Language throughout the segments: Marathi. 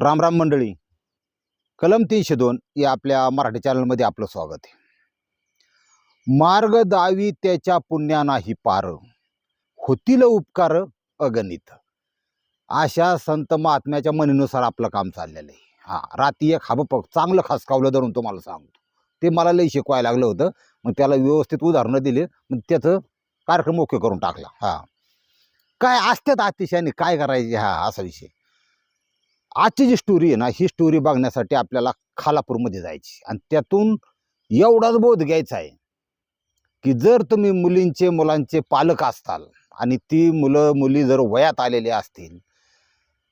रामराम मंडळी. कलम तीनशे दोन या आपल्या मराठी चॅनलमध्ये आपलं स्वागत आहे. मार्ग दावी त्याच्या पुण्या नाही पार. होतील उपकार अगणित. अशा संत महात्म्याच्या मनीनुसार आपलं काम चाललेलं आहे. हां रात्री एक हाब चांगलं खासकावलं धरून तुम्हाला सांगतो. ते मला लई शिकवायला लागलं होतं. मग त्याला व्यवस्थित उदाहरणं दिले. मग त्याचं कार्यक्रम ओके करून टाकला. हां. काय असतात अतिशयाने? काय करायचे? हा असा विषय. आजची जी स्टोरी आहे ना ही स्टोरी बघण्यासाठी आपल्याला खालापूरमध्ये जायची. आणि त्यातून एवढाच बोध घ्यायचा आहे की जर तुम्ही मुलींचे मुलांचे पालक असताल आणि ती मुलं मुली जर वयात आलेले असतील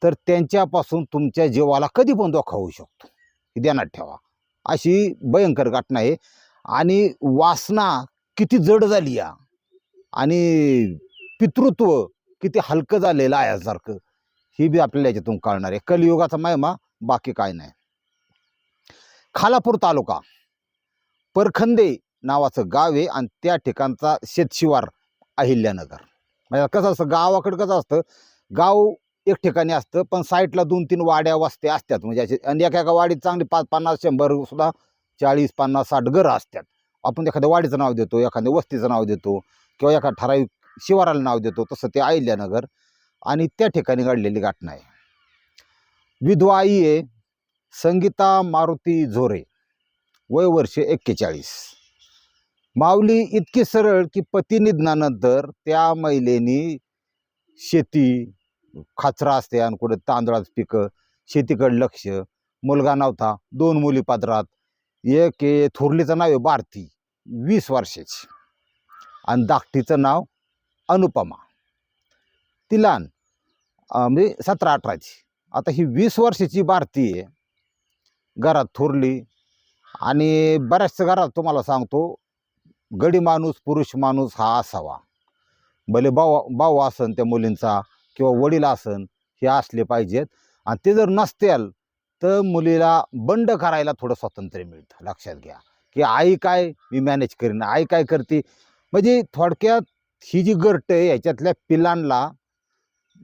तर त्यांच्यापासून तुमच्या जीवाला कधी पण धोका होऊ शकतो. हे ध्यानात ठेवा. अशी भयंकर घटना आहे. आणि वासना किती जड झाली या. आणि पितृत्व किती हलकं झालेलं आहे यासारखं. ही बी आपल्याला याच्यातून कळणार आहे. कलियुगाचा महिमा बाकी काय नाही. खालापूर तालुका परखंदे नावाचं गाव आहे आणि त्या ठिकाणचा शेतशिवार अहिल्यानगर. म्हणजे कसं असतं गावाकडं कसं असतं गाव एक ठिकाणी असतं पण साईडला दोन तीन वाड्या वस्त्या असतात. म्हणजे असे आणि एका एका वाडीत चांगली पाच पन्नास शंभर सुद्धा चाळीस पन्नास साठ घरं असतात. आपण एखाद्या वाडीचं नाव देतो एखाद्या वस्तीचं नाव देतो किंवा एका ठराविक शिवाराला नाव देतो तसं ते अहिल्यानगर आणि त्या ठिकाणी घडलेली घटना आहे. विधवा आई आहे संगीता मारुती झोरे वय वर्ष एक्केचाळीस. माऊली इतकी सरळ की पती निधनानंतर त्या महिलेनी शेती खाचरा असते आणि कुठे तांदळाचं पिकं शेतीकडे लक्ष. मुलगा नव्हता दोन मुली पात्रात एक आहे थोरलीचं नाव आहे भारती वीस वर्षाची. आणि धाकटीचं नाव अनुपमा. ती लहान. म्हणजे सतरा अठराची आता ही वीस वर्षाची भारती आहे. घरात थोरली. आणि बऱ्याचशा घरात तुम्हाला सांगतो गडी माणूस पुरुष माणूस हा असावा. भले भाऊ भाऊ असन त्या मुलींचा किंवा वडील असन हे असले पाहिजेत. आणि ते जर नसतील तर मुलीला बंड करायला थोडं स्वातंत्र्य मिळतं. लक्षात घ्या. की आई काय मी मॅनेज करीन. आई काय करते? म्हणजे थोडक्यात ही जी गरट आहे याच्यातल्या पिलांना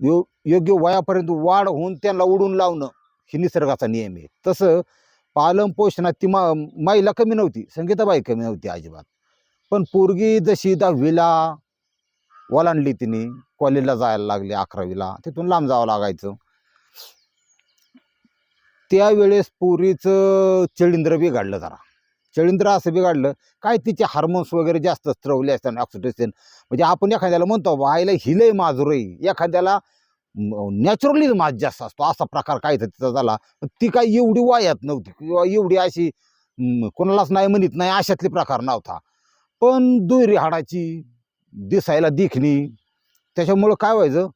यो योग्य वयापर्यंत वाढ होऊन त्यांना उडून लावणं ही निसर्गाचा नियम आहे. तसं पालन पोषणात ती मा माईला कमी नव्हती संगीताबाई कमी नव्हती अजिबात. पण पोरगी जशी दहावीला ओलांडली तिने कॉलेजला जायला लागली अकरावीला तिथून लांब जावं लागायचं. त्यावेळेस पोरीचं चिळिंद्र बिघडलं जरा. चळिंद्र असं बिघडलं काय तिचे हार्मोन्स वगैरे जास्त स्त्रवले असतात ऑक्सिटोसिन म्हणजे आपण एखाद्याला म्हणतो व्हायला आईला हिलय माजूर एखाद्याला नॅचरली माज जास्त असतो असा प्रकार काय तिचा झाला. ती काय एवढी वायात नव्हती किंवा एवढी अशी कोणालाच नाही म्हणत नाही अशातले प्रकार नव्हता. पण दुहेरी हाडाची दिसायला देखणी त्याच्यामुळं काय व्हायचं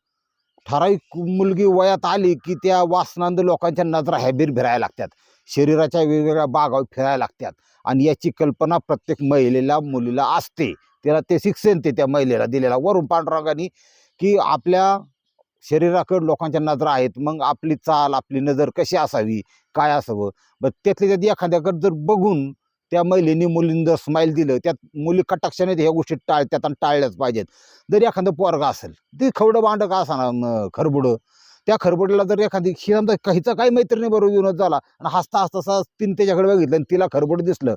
ठराविक मुलगी वयात आली की त्या वासनांद लोकांच्या नजरा हॅबीर फिरायला लागतात. शरीराच्या वेगवेगळ्या बागावर फिरायला लागतात. आणि याची कल्पना प्रत्येक महिलेला मुलीला असते. त्याला ते शिक्षण ते त्या महिलेला दिलेला. वरून पांडुरंगाने की आपल्या शरीराकडे लोकांच्या नजरा आहेत. मग आपली चाल आपली नजर कशी असावी? काय असावं? मग त्यातल्या त्यात एखाद्याकडे जर बघून त्या महिलेने मुलींनी जर स्माईल दिलं त्यात मुली कटाक्षाने ह्या गोष्टी टाळतात आणि टाळल्याच पाहिजेत. जर एखादं पोरगा असेल ते खवडं भांडं का असा खरबुडं त्या खरबुड्याला जर एखादी ही समजा काहीचा काही मैत्रिणी बरोबर विनोद झाला आणि हसता हसता हसता तिने त्याच्याकडे बघितलं आणि तिला खरबुड दिसलं.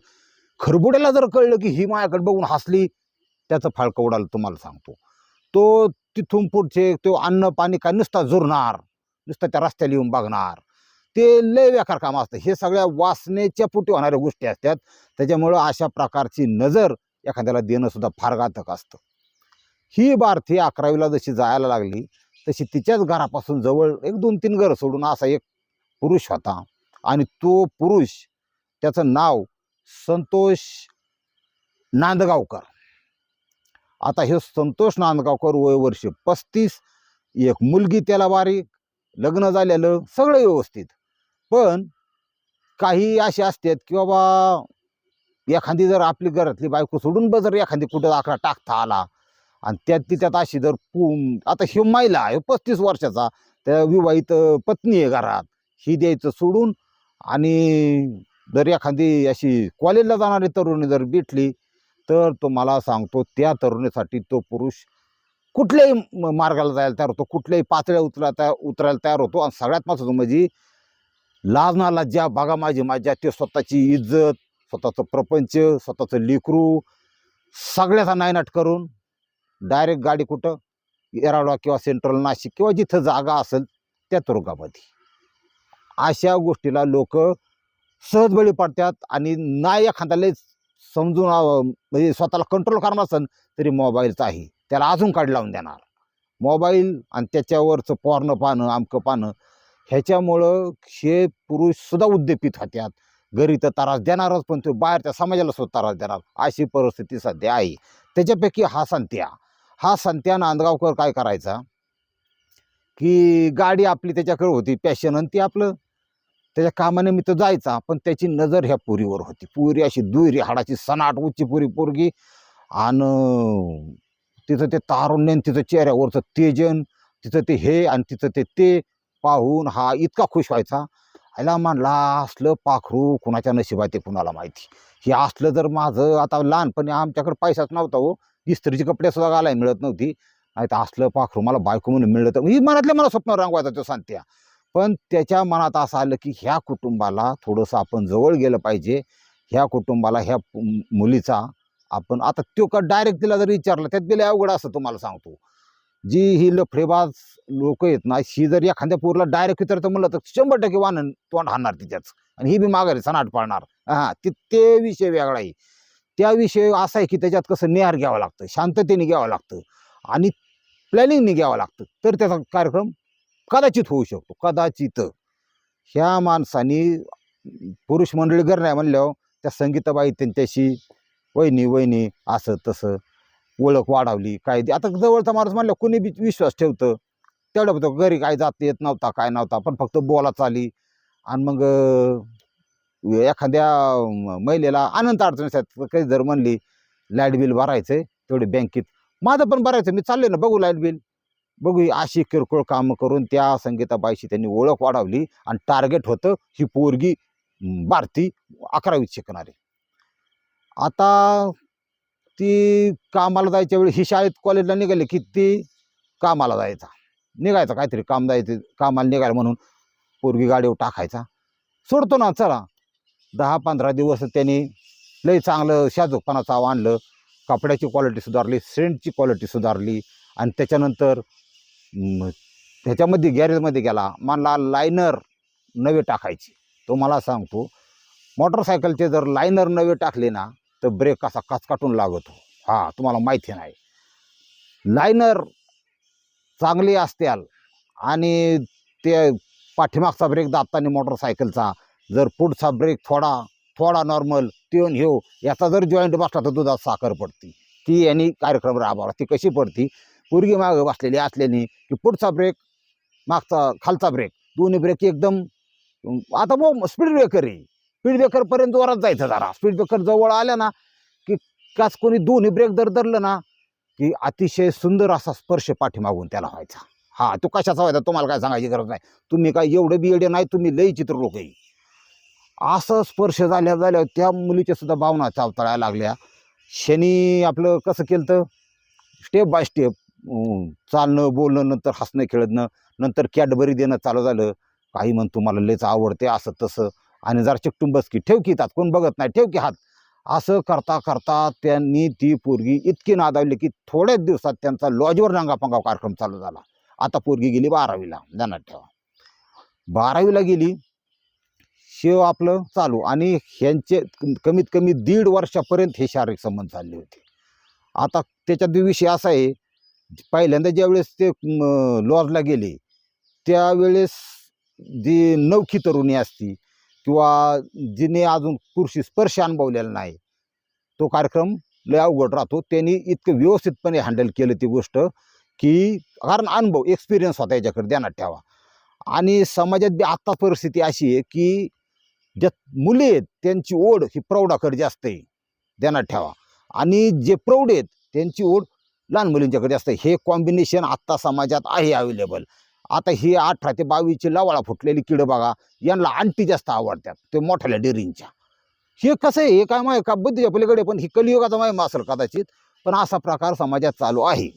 खरबुड्याला जर कळलं की ही माझ्याकडे बघून हसली त्याचं फाळकं उडालं तुम्हाला सांगतो. तो तिथून पुढचे तो अन्न पाणी काय नुसता जुरणार नुसता त्या रस्त्याला येऊन बघणार. ते लय व्याकार काम असतं. हे सगळ्या वासनेच्या पुटी होणाऱ्या गोष्टी असतात. त्याच्यामुळं अशा प्रकारची नजर एखाद्याला देणंसुद्धा फार घातक असतं. ही भारती अकरावीला जशी जायला लागली तशी तिच्याच घरापासून जवळ एक दोन तीन घरं सोडून असा एक पुरुष होता. आणि तो पुरुष त्याचं नाव संतोष नांदगावकर. आता हे संतोष नांदगावकर वय वर्ष पस्तीस. एक मुलगी त्याला बारीक लग्न झालेलं सगळं व्यवस्थित. पण काही असे असतात की बाबा एखादी जर आपली घरातली बायको सोडून ब जर एखादी कुठं आकडा टाकता आला आणि त्यात तिच्यात त्यात अशी जर पू आता हे महिला आहे पस्तीस वर्षाचा त्या विवाहित पत्नी आहे घरात. ही द्यायचं सोडून आणि जर एखादी अशी कॉलेजला जाणारी तरुणी जर भेटली तर तो मला सांगतो त्या तरुणीसाठी तो पुरुष कुठल्याही म- मार्गाला जायला तयार होतो कुठल्याही पातळ्या उतरा तयार उतरायला तयार होतो. आणि सगळ्यात महत्त्वाचं म्हणजे लाज ना लज्जा बघा माझी माझ्या ते स्वतःची इज्जत स्वतःचं प्रपंच स्वतःचं लेकरू सगळ्याचा नायनाट करून डायरेक्ट गाडी कुठं? येराडा किंवा सेंट्रल नाशिक किंवा जिथं जागा असेल त्या तुरुंगामध्ये. अशा गोष्टीला लोक सहज बळी पडतात आणि नाही एखाद्याला समजून म्हणजे स्वतःला कंट्रोल करणार असेल तरी मोबाईलचा आहे. त्याला अजून काढ लावून देणार. मोबाईल आणि त्याच्यावरचं पोरणं पाहणं आमकं पाहणं ह्याच्यामुळं हे पुरुषसुद्धा उद्दीपित होत्यात घरी तर त्रास देणारच पण तो बाहेरच्या समाजाला सुद्धा त्रास देणार. अशी परिस्थिती सध्या आहे. त्याच्यापैकी हा संत्या. हा संत्या नांदगावकर काय करायचा? की गाडी आपली त्याच्याकडे होती पॅशन आणि ती आपलं. त्याच्या कामानिमित्त जायचा पण त्याची नजर ह्या पुरीवर होती. पुरी अशी दुरी हाडाची सनाट उच्ची पुरी पोरगी आणि तिथं ते तारुण्यन आणि चेहऱ्यावरचं तेजन तिथं ते हे आणि तिथं ते ते पाहून हा इतका खुश व्हायचा. ह्याला म्हणला असलं पाखरू कुणाच्या नशिबात ते कुणाला माहिती? हे असलं जर माझं आता लहानपणी आमच्याकडे पैसाच नव्हता हो. इस्त्रीचे कपडे सुद्धा घालायला मिळत नव्हती. नाही तर असलं पाखरू मला बायको म्हणून मिळलं तर ही मनातल्या मला स्वप्न रंगवायचा तो सांगत्या. पण त्याच्या मनात असं आलं की ह्या कुटुंबाला थोडंसं आपण जवळ गेलं पाहिजे. ह्या कुटुंबाला ह्या मुलीचा आपण आता तो का डायरेक्ट तिला जर विचारलं त्यात गेले अवघड असं तुम्हाला सांगतो. जी ही लफडेबाज लोक आहेत ना ही जर एखाद्या पोरला डायरेक्ट विचारतं म्हणलं तर शंभर टक्के वाहन तोंड हाणणार तिच्याच आणि ही बी माघारी सनाट पाळणार. हां ते विषय वेगळा आहे. त्या विषय असा आहे की त्याच्यात कसं निहार घ्यावं लागतं शांततेने घ्यावं लागतं आणि प्लॅनिंगने घ्यावं लागतं. तर त्याचा कार्यक्रम कदाचित होऊ शकतो. कदाचित. ह्या माणसानी पुरुष मंडळी घर नाही म्हणल्यावर त्या संगीताबाई त्यांच्याशी वहिनी वहिनी असं तसं ओळख वाढवली काय आता जवळचा माणूस म्हणलं कोणी बी विश्वास ठेवतं तेवढं घरी काय जात येत नव्हता काय नव्हता. पण फक्त बोला चाली. आणि मग एखाद्या महिलेला अनंत अडचणीसाठी काही जर म्हणली लाइट बिल भरायचं आहे तेवढे बँकेत. माझं पण भरायचं मी चालले ना बघू लाइट बिल. बघू अशी किरकोळ कामं करून त्या संगीताबाईशी त्यांनी ओळख वाढवली आणि टार्गेट होतं ही पोरगी भारती अकरावीत शिकणारी. आता ती कामाला जायच्या वेळी ही शाळेत कॉलेजला निघाली की ती कामाला जायचा. निघायचा काहीतरी काम जायचं कामाला निघायला म्हणून पोरगी गाडीवर टाकायचा. सोडतो ना चला. दहा पंधरा दिवस त्यांनी लई चांगलं शाजूकपणाचं आणलं. कपड्याची क्वालिटी सुधारली सेंटची क्वालिटी सुधारली आणि त्याच्यानंतर त्याच्यामध्ये ह्याच्यामध्ये गॅरेजमध्ये गेला. मला लायनर नवे टाकायचे. तो मला सांगतो मोटरसायकलचे जर लायनर नवे टाकले ना तर ब्रेक असा काचकाटून लागतो हो. हां. तुम्हाला माहिती नाही. लायनर चांगली असत्याल आणि ते पाठीमागचा ब्रेक दाबताना मोटरसायकलचा जर पुढचा ब्रेक थोडा थोडा नॉर्मल त्योन ह्यो याचा जर जॉईंट बसला तर दुधात साखर पडती. ती यांनी कार्यक्रम राबवला. ती कशी पडती? पोरगी मागं बसलेली असल्याने की पुढचा ब्रेक मागचा खालचा ब्रेक दोन्ही ब्रेक एकदम आता मग स्पीड ब्रेकर आहे. स्पीड ब्रेकरपर्यंत जोरात जायचं जरा. स्पीड ब्रेकर जवळ आल्या ना की काच कोणी दोन्ही ब्रेक जर धरलं ना की अतिशय सुंदर असा स्पर्श पाठीमागून त्याला व्हायचा. हा तो कशाचा व्हायचा? तुम्हाला काय सांगायची गरज नाही. तुम्ही काय एवढं बी एडे नाही तुम्ही लई चित्र लोक आहे. असं स्पर्श झाल्या झाल्या त्या मुलीच्या सुद्धा भावना चावताळायला लागल्या. शनी आपलं कसं केलं तर स्टेप बाय स्टेप चालणं बोलणं नंतर हसणं खेळणं नंतर कॅडबरी देणं चालू झालं. काही म्हण तुम्हाला लयच आवडते असं तसं. आणि जरा चिकटून बस की ठेव की तात कोण बघत नाही ठेव की हात. असं करता करता त्यांनी ती पोरगी इतकी नादावली की थोड्याच दिवसात त्यांचा लॉजवर रंगापंगा कार्यक्रम चालू झाला. आता पोरगी गेली बारावीला ध्यानात ठेवा. बारावीला गेली शेव आपलं चालू. आणि ह्यांचे कमीत कमी दीड वर्षापर्यंत हे शारीरिक संबंध चालले होते. आता त्याच्यात विषय असा आहे पहिल्यांदा ज्यावेळेस ते लॉजला गेले त्यावेळेस जी नवखी तरुणी असती किंवा जिने अजून पुरुषी स्पर्श अनुभवलेला नाही तो कार्यक्रम लय अवघड राहतो. त्यांनी इतकं व्यवस्थितपणे हँडल केलं ती गोष्ट की कारण अनुभव एक्सपिरियन्स होता याच्याकडे ध्यानात ठेवा. आणि समाजात बी आत्ता परिस्थिती अशी आहे की ज्या मुले आहेत त्यांची ओढ ही प्रौढाकडे जास्त आहे. ध्यानात ठेवा. आणि जे प्रौढ आहेत त्यांची ओढ लहान मुलींच्याकडे जास्त आहे. हे कॉम्बिनेशन आत्ता समाजात आहे अवेलेबल आता ही अठरा ते बावीसची लवाळा फुटलेली किडं बघा यांना आणटी जास्त आवडतात ते मोठ्याल्या डेअरिंगच्या हे कसं आहे हे काय माय का? बुद्धीच्या पलीकडे पण ही कलियुगाचा माय असेल कदाचित पण असा प्रकार समाजात चालू आहे.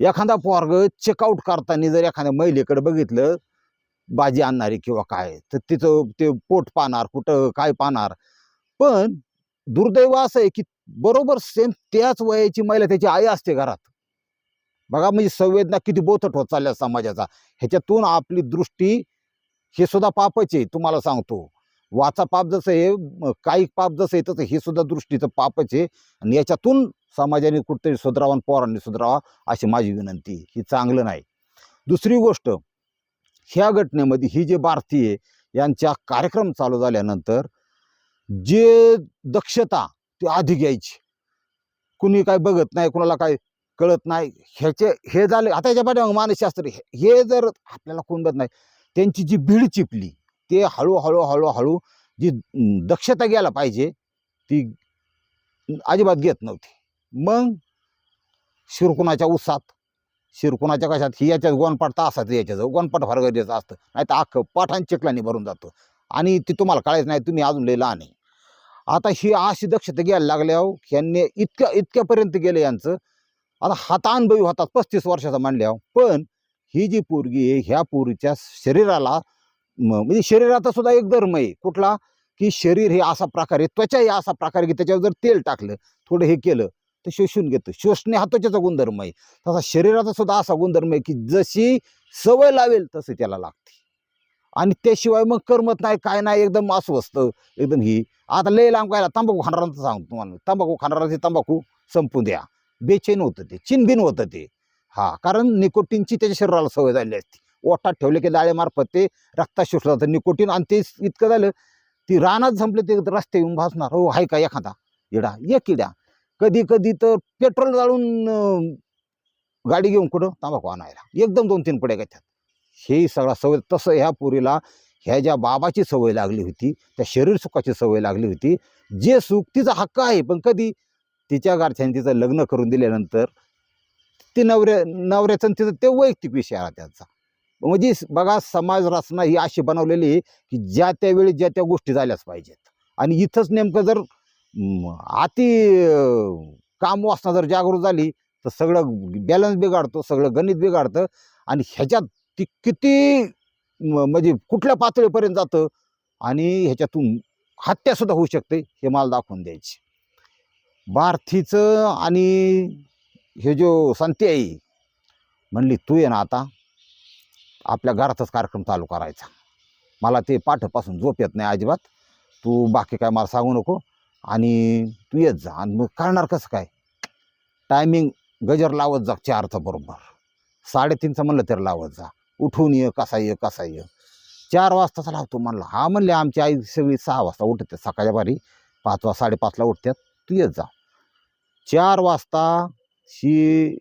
एखादा पोरग चेकआउट करताना जर एखाद्या महिलेकडे बघितलं बाजी आणणारी किंवा काय? तर तिचं ते पोट पाहणार कुठं काय पाहणार? पण दुर्दैव असं आहे की बरोबर सेम त्याच वयाची महिला त्याची आई असते घरात. बघा म्हणजे संवेदना किती बोथट होत चालल्या समाजाचा. ह्याच्यातून आपली दृष्टी हे सुद्धा पापच आहे तुम्हाला सांगतो. वाचा पाप जसं आहे काही पाप जसं आहे तसं हे सुद्धा दृष्टीचं पापच आहे. आणि याच्यातून समाजाने कुठेतरी सुधरावा आणि पोरांनी सुधरावा अशी माझी विनंती ही चांगलं नाही. दुसरी गोष्ट ह्या घटनेमध्ये ही जे भारतीय यांच्या कार्यक्रम चालू झाल्यानंतर जे दक्षता ती आधी घ्यायची कुणी काय बघत नाही कुणाला काय कळत नाही ह्याचे हे झाले आता याच्या पाठी मानसशास्त्र हे- हे जर आपल्याला कोण बघत नाही त्यांची जी भीड चिपली ते हळूहळू हळूहळू जी दक्षता घ्यायला पाहिजे ती अजिबात घेत नव्हती. मग शिरकुणाच्या उसात शिरकुणाच्या कशात? ही याच्यात गोनपाट तासाचं याच्याचं गोनपाट फार गरजेचं असतं. नाही तर अख्खं पाठान चिखलानी भरून जातं. आणि ती तुम्हाला कळायचं नाही तुम्ही अजून लय लहान आहे. आता ही अशी दक्षता घ्यायला लागल्यावर ह्यांनी इतक्या इतक्यापर्यंत गेलं यांचं. आता हातानुभवी होतात पस्तीस वर्षाचा मांडल्यावर पण ही जी पोरगी आहे ह्या पोरीच्या शरीराला म्हणजे शरीराचा सुद्धा एक धर्म आहे. कुठला? की शरीर हे असा प्रकारे त्वचा हे असा प्रकारे की त्याच्यावर जर तेल टाकलं थोडं हे केलं तर शोषून घेतं. शोषणे हा त्वचेचा गुणधर्म आहे. तसा शरीराचा सुद्धा असा गुणधर्म आहे की जशी सवय लावेल तसे त्याला लागते. आणि त्याशिवाय मग करमत नाही काय नाही एकदम अस्वस्थ एकदम ही. आता लय लांब कायला तंबाखू खाणारांचं सांगतो तुम्हाला. तंबाखू खाणारांची तंबाखू संपून द्या. बेचैन होतं ते चिनबिन होतं ते. हा कारण निकोटीनची त्याच्या शरीराला सवय झाली असते. ओठात ठेवले की लाळेमार्फत ते रक्तात शोषलं जातं निकोटीन आणि ते इतकं झालं ती रानात संपले ते रस्ते येऊन भासणार. हो हाय का एखादा? येडा ये किड्या कधी कधी तर पेट्रोल जाळून गाडी घेऊन कुठं तंबाखू आणायला. एकदम दोन तीन पुढे घेतात. हे सगळा सवय तसं ह्या पुरीला ह्या ज्या बाबाची सवय लागली होती त्या शरीर सुखाची सवय लागली होती. जे सुख तिचा हक्क आहे पण कधी तिच्या घरच्यांनी तिचं लग्न करून दिल्यानंतर ती नवऱ्या नवऱ्याचं तिचं ते वैयक्तिक विषय आला त्याचा. म्हणजे बघा समाज रचना ही अशी बनवलेली आहे की ज्या त्यावेळी ज्या त्या गोष्टी झाल्याच पाहिजेत. आणि इथंच नेमकं जर अति काम वासना जर जागृत झाली तर सगळं बॅलन्स बिघाडतो सगळं गणित बिघाडतं आणि ह्याच्यात ती किती म्हणजे कुठल्या पातळीपर्यंत जातं आणि ह्याच्यातून हत्यासुद्धा होऊ शकते हे मला दाखवून द्यायची. भारतीचं आणि हे जो संती आहे म्हणली तू ये ना आता आपल्या घरातच कार्यक्रम चालू करायचा. मला ते पाठपासून झोप येत नाही अजिबात. तू बाकी काय मला सांगू नको. आणि तू येत जा आणि मग करणार कसं काय? टायमिंग गजर लावत जा चारचा बरोबर. साडेतीनचं म्हणलं तर लावत जा. उठून ये कसा ये कसा ये. चार वाजताचा लावतो म्हणलं. हा म्हणले आमची आई सगळी सहा वाजता उठते सकाळच्या बारी पाच वाजता साडेपाचला उठतात तू येत जा. चार वाजता शी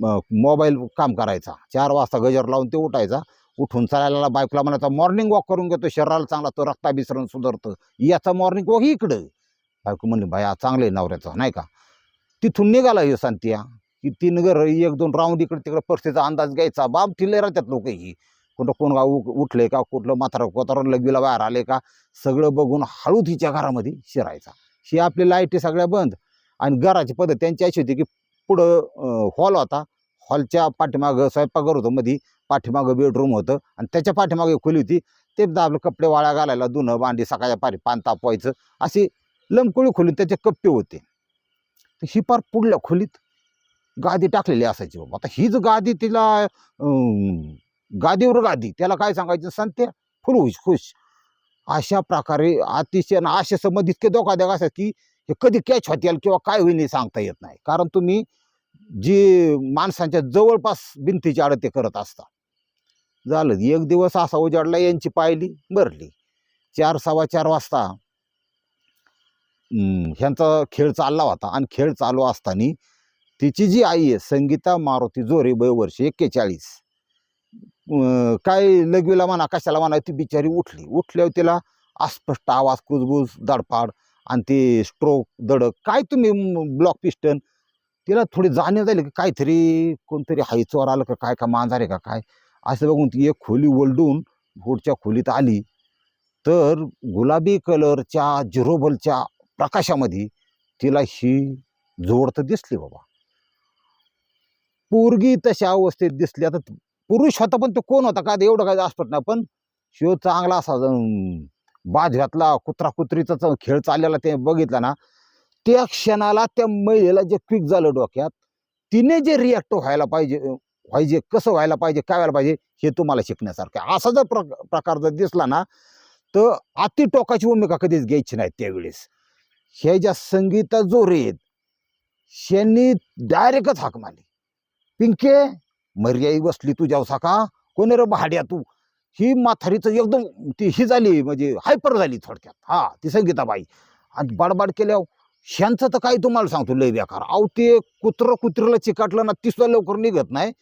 मोबाईल काम करायचा. चार वाजता गजर लावून ते उठायचा. उठून चालायला बायकोला म्हणायचा मॉर्निंग वॉक करून घेतो शरीराला चांगला तो रक्ताभिसरण सुधारतं. याचा मॉर्निंग वॉक इकडं. बायको म्हणली बाया चांगलं आहे नवऱ्याचा नाही का? तिथून निघाला हे सांतिया. की तीन घर एक दोन राऊंड इकडे तिकडे परिस्थितीचा अंदाज घ्यायचा. बाब तिले राहतात लोक ही. कुठं कोण गाव उठले का कुठलं म्हातारा कोतारा लगीला बाहेर आले का? सगळं बघून हळू तिच्या घरामध्ये शिरायचा. ही आपली लाईटी सगळ्या बंद. आणि घराची पद्धत त्यांची अशी होती की पुढं हॉल होता. हॉलच्या पाठीमागं स्वयंपाकघर होतं मध्ये पाठीमागं बेडरूम होतं. आणि त्याच्या पाठीमागे खोली होती. ते आपलं कपडे वाळ्या घालायला धुणं भांडी सकाळच्या पारी पान तापवायचं. अशी लमकुळी खोलीत त्याचे कप्पे होते. तर ही पार पुढल्या खोलीत गादी टाकलेली असायची बाबा. आता हीच गादी तिला गादीवर गादी. त्याला काय सांगायचं सांगते फुल खुश खुश. अशा प्रकारे अतिशय आणि असे संबंध इतके धोकादायक असतात की हे कधी कॅच होतील किंवा काय होईल हे सांगता येत नाही. कारण तुम्ही जे माणसांच्या जवळपास भिंतीच्या आड ते करत असता. झालं. एक दिवस असा उजाडला यांची पाहिली भरली चार सव्वा चार वाजता ह्यांचा खेळ चालला होता. आणि खेळ चालू असताना तिची जी आई आहे संगीता मारुती जोरे वय वर्ष एक्केचाळीस काय लघवीला म्हणा कशाला म्हणा ती बिचारी उठली. उठल्यावर तिला अस्पष्ट आवाज कुजबूज दडपाड आणि ते स्ट्रोक दडक काय तुम्ही ब्लॉक पिस्टन? तिला थोडी जाणीव झाली की काहीतरी कोणतरी हाईचवर आलं का काय का मांजार आहे का काय? असं बघून ती एक खोली ओलडून पुढच्या खोलीत आली. तर गुलाबी कलरच्या झिरोबलच्या प्रकाशामध्ये तिला ही जोड तर दिसली बाबा. पोरगी तशा अवस्थेत दिसली. आता पुरुष होता पण तो कोण होता? का एवढं काय असत नाही. पण शिव चांगला असा बाद बाज घातला कुत्रा कुत्रीचा खेळ चाललेला ते बघितला ना त्या क्षणाला त्या महिलेला जे क्विक झालं डोक्यात तिने जे रिॲक्ट व्हायला पाहिजे व्हायचे कसं व्हायला पाहिजे काय व्हायला पाहिजे हे तुम्हाला शिकण्यासारखं आहे. असा जर प्र प्रकार जर दिसला ना तर अति टोकाची भूमिका कधीच घ्यायची नाही त्यावेळेस. ह्या ज्या संगीता जोरे आहेत ह्यांनी डायरेक्टच हाक मारली. पिंके मर्याई बसली तुझ्या का कोणी रे भाड्या तू? ही माथारीचं एकदम ती ही झाली म्हणजे हायपर झाली थोडक्यात. हा ती संगीताबाई. आणि बाडबाड केल्यावर ह्यांचं तर काही तुम्हाला सांगतो लय बेकार. अहो ते कुत्रं कुत्रीला चिकाटलं ना ती सुद्धा लवकर निघत नाही.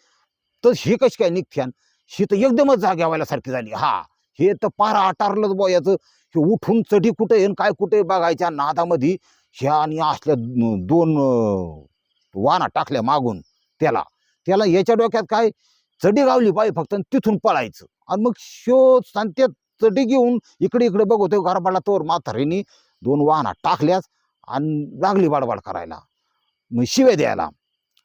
तर ही कशी काय निघत्यान? ही तर एकदमच जाग्या व्हायला सारखी झाली. हा हे तर पार आटारलंच बुवा याचं. उठून चढी कुठे येईन काय कुठे बघायच्या नादामध्ये ह्या आणि असल्या दोन वाना टाकल्या मागून त्याला. त्याला याच्या डोक्यात काय? चढी गावली पाहिजे फक्त आणि तिथून पळायचं. आणि मग शो सांगते चढी घेऊन इकडे इकडे बघतोय गरबाला तोर म्हातारीने दोन वाहना टाकल्याच आणि लागली बाडबाड करायला. मग शिव्या द्यायला.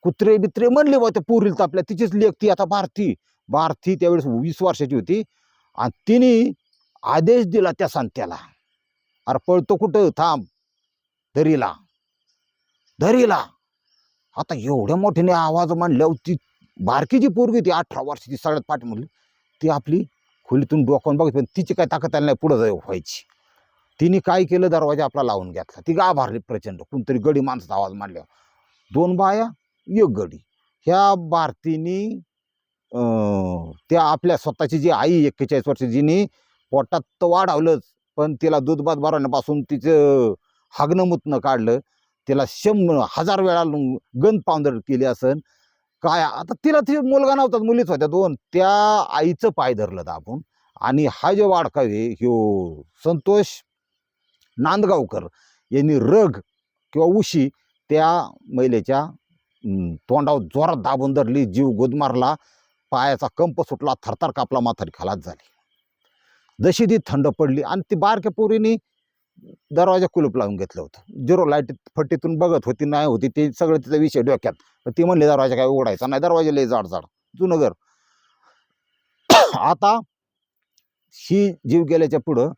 कुत्रे बित्रे म्हणले बा त्या पुरील तर आपल्या तिचीच लेख ती आता भारती. भारती त्यावेळेस वीस वर्षाची होती. आणि तिने आदेश दिला त्या संत्याला. अरे पळतो कुठं? थांब. दरीला दरीला आता एवढ्या मोठ्याने आवाज म्हणल्यावर ती बारकी जी पोरगी ती अठरा वर्षाची सगळ्यात पाठी म्हणली ती आपली खोलीतून डोकावून बघत पण तिची काय ताकद आली नाही पुढं जाऊ व्हायची. तिने काय केलं? दरवाजा आपला लावून घेतला. ती गाभारली प्रचंड. कोणतरी गडी माणसाचा आवाज मांडल्यावर दोन बाया एक गडी. ह्या भारतीनी त्या आपल्या स्वतःची जी आई एक्केचाळीस वर्ष जिने पोटात तर वाढवलंच पण तिला दूध भात भरवण्यापासून तिचं हागणं मुतणं काढलं. तिला शंभर हजार वेळा गंध पावदर केली असन. काय आता तिला ती मुलगा नव्हता मुलीच होत्या दोन. त्या आईचं पाय धरलं दाबून. आणि हा जे वाडकावे ह्यो संतोष नांदगावकर यांनी रग किंवा उशी त्या महिलेच्या तोंडावर जोरात दाबून धरली. जीव गुदमारला. पायाचा कंप सुटला थरथर कापला माथारी खालात झाली. जशी ती थंड पडली आणि ती बारक्या पोरीने दरवाजा कुलूप लावून घेतलं होतं. झिरो लाइट फट्टीतून बघत होती नाही होती ते सगळं तिचा विषय डोक्यात. ती म्हणली दरवाजा काय उघडायचा नाही दरवाजा लय जाड जाड जुनं घर. आता ही जीव गेल्याच्या पुढं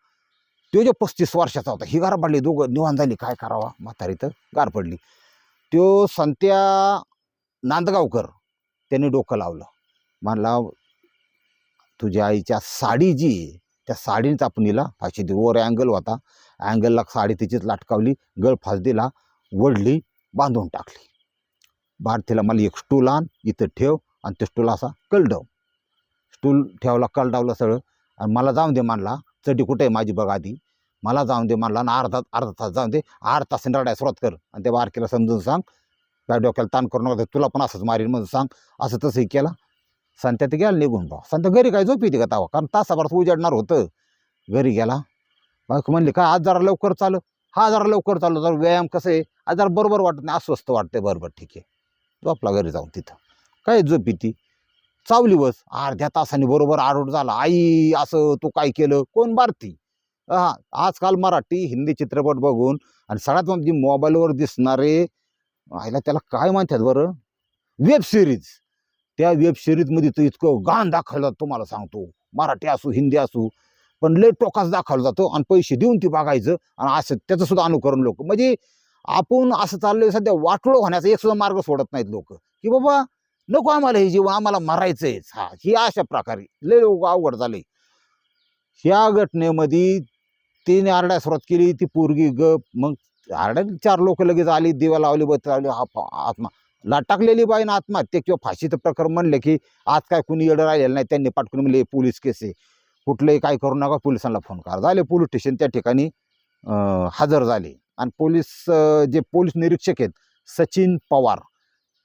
तो जो पस्तीस वर्षाचा होता ही गार पडली दोघं निवांत झाली काय करावा? म्हातारी तर गार पडली. तो संत्या नांदगावकर त्यांनी डोकं लावलं. म्हणला तुझ्या आईच्या साडी जी त्या साडीनेच आपण हिला फाशी देऊ वर अँगल होता अँगलला साडी तिचीच लाटकावली गळ फास दिला वडली बांधून टाकली. भारतीला मला एक स्टूल आण इथं ठेव आणि ते स्टूल असा कलडव. स्टूल ठेवला कलडावलं सगळं. आणि मला जाऊन दे मानला चटी कुठे आहे माझी बघा आधी. मला जाऊन दे मानला आणि अर्धा अर्धा तास जाऊन दे. अर्धा तास रडाय सुरुवात कर. आणि त्या बारकीला समजून सांग. त्या डोक्याला ताण करू नका तुला पण असंच मारीन म्हणून सांग. असं तसंही केला. संत्या ते गेला निघून भाऊ. संत्या घरी काय झोप येते का तावा? कारण तासाभरात उजाडणार होतं. घरी गेला. बायको म्हणली काय आज जरा लवकर चालू? हा जरा लवकर चालू. जरा व्यायाम कसं आहे? आज जरा बरोबर वाटत नाही. अस्वस्थ वाटतंय. बरोबर ठीक आहे. झोपला घरी जाऊन तिथं. काय झोपी ती चावली बस. अर्ध्या तासाने बरोबर आरोट झाला. आई असं तू काय केलं? कोण भारती हा आजकाल मराठी हिंदी चित्रपट बघून आणि सगळ्यात म्हणजे मोबाईलवर दिसणारे आईला त्याला काय म्हणतात बरं? Web series. त्या वेब सिरीजमध्ये तर इतकं गाण दाखवलं तुम्हाला सांगतो. मराठी असू हिंदी असू पण लय टोकाच दाखवलं जातं आणि पैसे देऊन ती बघायचं आणि असं त्याचं सुद्धा अनुकरण लोक. म्हणजे आपण असं चाललंय सध्या वाटोळ होण्याचा एक सुद्धा मार्ग सोडत नाहीत लोक. की बाबा नको आम्हाला हे जीवन आम्हाला मरायचंयच हा ही अशा प्रकारे. लय लोक अवघड झाले. ह्या घटनेमध्ये तिने आरड्या सुरुवात केली ती पोरगी गप मग आरड्या चार लोक लगेच आली दिवा लावली बत लावली हा आत्मा. लाटाकलेली बाईनं आत्महत्या किंवा फाशीचं प्रकार म्हणले की आज काय कुणी येडं राहिलेलं नाही त्यांनी पाठकून म्हणले पोलीस केस आहे. कुठलंही काय करू नका पोलिसांना फोन करा. झाले पोलीस स्टेशन त्या ठिकाणी हजर झाले. आणि पोलीस जे पोलीस निरीक्षक आहेत सचिन पवार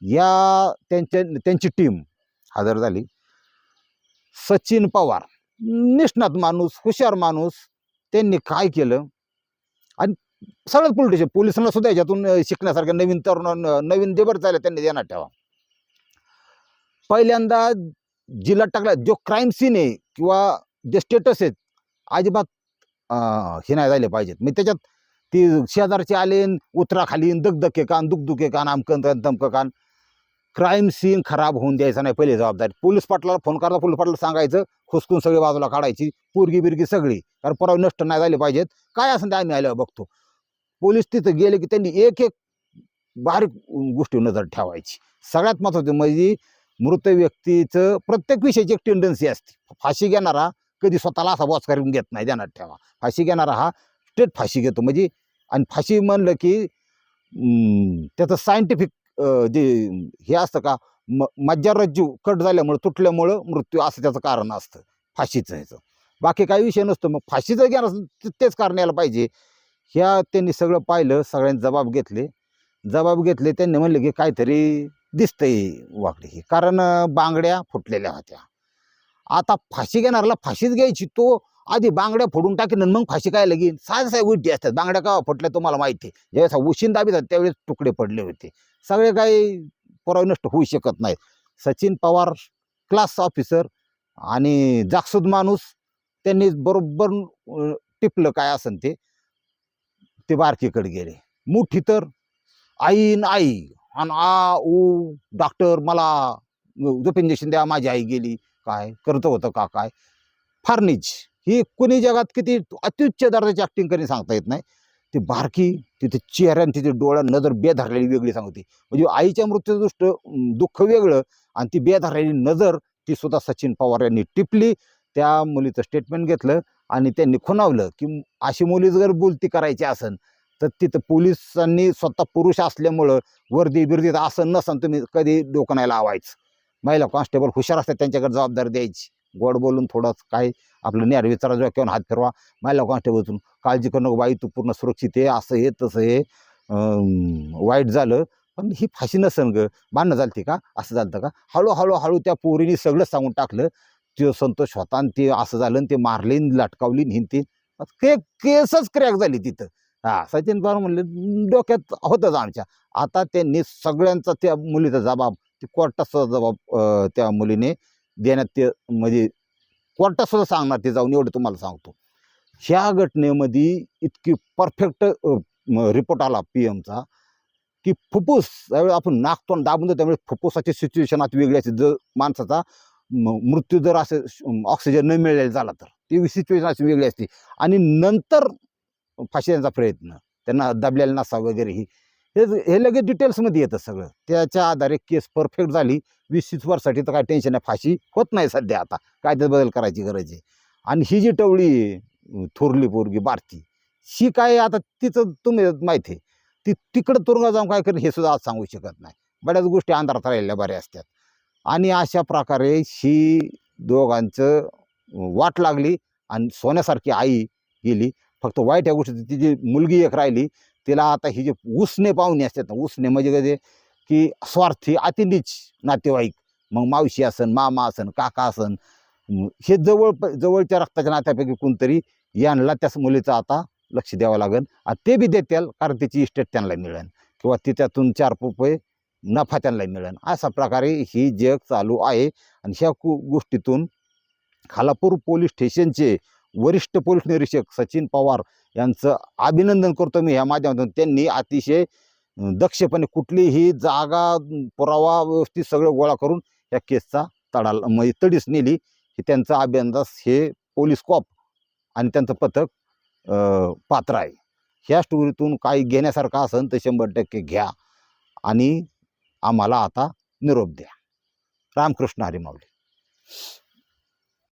या त्यांच्या त्यांची टीम हजर झाली. सचिन पवार निष्णात माणूस हुशार माणूस त्यांनी काय केलं? सगळंच सगळ्यात पोलिसांना सुद्धा याच्यातून शिकण्यासारखं नवीन तरुण नवीन देवर बरं त्यांनी देण्यात ठेवा. पहिल्यांदा जिल्हा टाकला जो क्राईम सीन आहे किंवा जे स्टेटस आहेत अजिबात हे नाही झाले पाहिजेत. मी त्याच्यात ती शेजारचे आले न दगदके कान दुखदुखे कान आमकन दमक कान. क्राईम सीन खराब होऊन द्यायचा नाही पहिले जबाबदारी. पोलीस पाटलाला फोन करता पोलीस पाटला सांगायचं खुसकून सगळी बाजूला काढायची पोरगी बिरगी सगळी. कारण पुरावे नष्ट नाही झाले पाहिजेत. काय असं ते आम्ही आल्यावर बघतो. पोलीस तिथं गेले की त्यांनी एक एक बारीक गोष्टी नजर ठेवायची. सगळ्यात महत्त्वाचं म्हणजे मृत व्यक्तीचं प्रत्येक विषयाची एक टेंडन्सी असते. फाशी घेणारा कधी स्वतःला असा वॉच करून घेत नाही ध्यानात ठेवा. फाशी घेणारा हा स्टेट फाशी घेतो. म्हणजे आणि फाशी म्हणलं की त्याचं सायंटिफिक जे हे असतं का म मज्जारज्जू कट झाल्यामुळं तुटल्यामुळं मृत्यू असं त्याचं कारण असतं. फाशीचं ह्याचं. बाकी काही विषय नसतो. मग फाशीचं घेणार तेच कारण यायला पाहिजे. ह्या त्यांनी सगळं पाहिलं सगळ्यांनी जबाब घेतले. जबाब घेतले त्यांनी म्हणले की काहीतरी दिसतंय वाकडी ही. कारण बांगड्या फुटलेल्या होत्या. आता फाशी घेणाऱ्याला फाशीच घ्यायची तो आधी बांगड्या फोडून टाकेन आणि मग फाशी काय लगीन साध्या साध्या उलटी असतात. बांगड्या का फुटल्या तुम्हाला माहिती आहे. ज्यावेळेस उशीन दाबीत त्यावेळेस तुकडे पडले होते. सगळे काही पुरावे नष्ट होऊ शकत नाहीत. सचिन पवार क्लास ऑफिसर आणि जागसूद माणूस त्यांनी बरोबर टिपलं काय असन ते. ते बारकीकडे गेले. मोठी तर आई न आई आणि आ ऊ डॉक्टर मला झोप इंजेक्शन द्या माझी आई गेली. काय करत होतं का काय? फार्निच ही कोणी जगात किती अत्युच्च दर्जाची ॲक्टिंग करणे सांगता येत नाही. ती बारकी तिथे चेहऱ्यान तिथे डोळ्या नजर बेधरलेली वेगळी सांगते. म्हणजे आईच्या मृत्यूचं दृष्ट दुःख वेगळं आणि ती बेधरलेली नजर ती सुद्धा सचिन पवार यांनी टिपली. त्या मुलीचं स्टेटमेंट घेतलं. आणि त्यांनी खुणावलं की अशी मुली जर बोलती करायची असन तर तिथं पोलिसांनी स्वतः पुरुष असल्यामुळं वर्दी बिर्दीत असं नसन तुम्ही कधी डोकं नाही लावायचं. महिला कॉन्स्टेबल हुशार असतात त्यांच्याकडे जबाबदारी द्यायची. गोड बोलून थोडं काय आपलं न्यार विचारा जेव्हा किंवा हात फिरवा. महिला कॉन्स्टेबलतून काळजी करू नको बाई तू पूर्ण सुरक्षित आहे असं हे तसं हे. वाईट झालं पण ही फाशी नसन ग. भांडणं झालती का? असं झालं का? हळूहळू हळू त्या पोरीने सगळं सांगून टाकलं. ते संतोष होता आणि ते असं झालं आणि ते मारले लटकावली न हिंती के केसच क्रॅक झाली तिथं. हा सचिन पवार म्हणले डोक्यात होतंच आमच्या. आता त्यांनी सगळ्यांचा त्या मुलीचा जबाब ते कोर्टाचा जबाब त्या मुलीने देण्यात ते म्हणजे कोर्टात सुद्धा सांगणार ते जाऊन एवढं तुम्हाला सांगतो. ह्या घटनेमध्ये इतकी परफेक्ट रिपोर्ट आला पी एमचा की फुफ्फुस त्यावेळी आपण नाकतोंड दाबून देतो त्यामुळे फुफ्फुसाची सिच्युएशन आता वेगळी असते जर माणसाचा मृत्यू जर असं ऑक्सिजन न मिळालेला झाला तर ती सिच्युएशन अशी वेगळी असते. आणि नंतर फाशीचा प्रयत्न त्यांना दबलेला नसा वगैरे ही हे हे लगेच डिटेल्समध्ये येतं सगळं. त्याच्या आधारे केस परफेक्ट झाली. वीस तीस वर्षासाठी तर काय टेन्शन आहे. फाशी होत नाही सध्या आता. काय ते बदल करायची गरज आहे. आणि ही जी टवळी थोरली पोरगी बारती ही काय आता तिचं तुम्ही माहिती आहे. ती तिकडं तुरुंगात जाऊन काय करेल हे सुद्धा आज सांगू शकत नाही. बऱ्याच गोष्टी अंधारात राहिलेल्या बऱ्या असतात. आणि अशा प्रकारे ही दोघांचं वाट लागली आणि सोन्यासारखी आई गेली. फक्त वाईट या गोष्टी तिची मुलगी एक राहिली तिला आता ही जे उसने पाहुणे असतात ना उसने म्हणजे कधी की स्वार्थी अतिनीच नातेवाईक. मग मावशी असन मामा असन काका असन हे जवळ जवळच्या रक्ताच्या नात्यापैकी कोणतरी यांना त्याच मुलीचं आता लक्ष द्यावं लागेल आणि ते बी देतील कारण त्याची इस्टेट त्यांना मिळेल. किंवा ती त्यातून चार रुपये नफा त्यांना मिळेल. अशा प्रकारे ही जग चालू आहे. आणि ह्या कु गोष्टीतून खालापूर पोलीस स्टेशनचे वरिष्ठ पोलीस निरीक्षक सचिन पवार यांचं अभिनंदन करतो मी. ह्या माध्यमातून त्यांनी अतिशय दक्षपणे कुठलीही जागा पुरावा व्यवस्थित सगळं गोळा करून या केसचा तडा म्हणजे तडीस नेली. हे त्यांचा अभियंता हे पोलीस कॉप आणि त्यांचं पथक पात्र आहे. ह्या स्टोरीतून काही घेण्यासारखं असेल तर शंभर टक्के घ्या. आणि आम्हाला आता निरोप द्या. रामकृष्ण हरी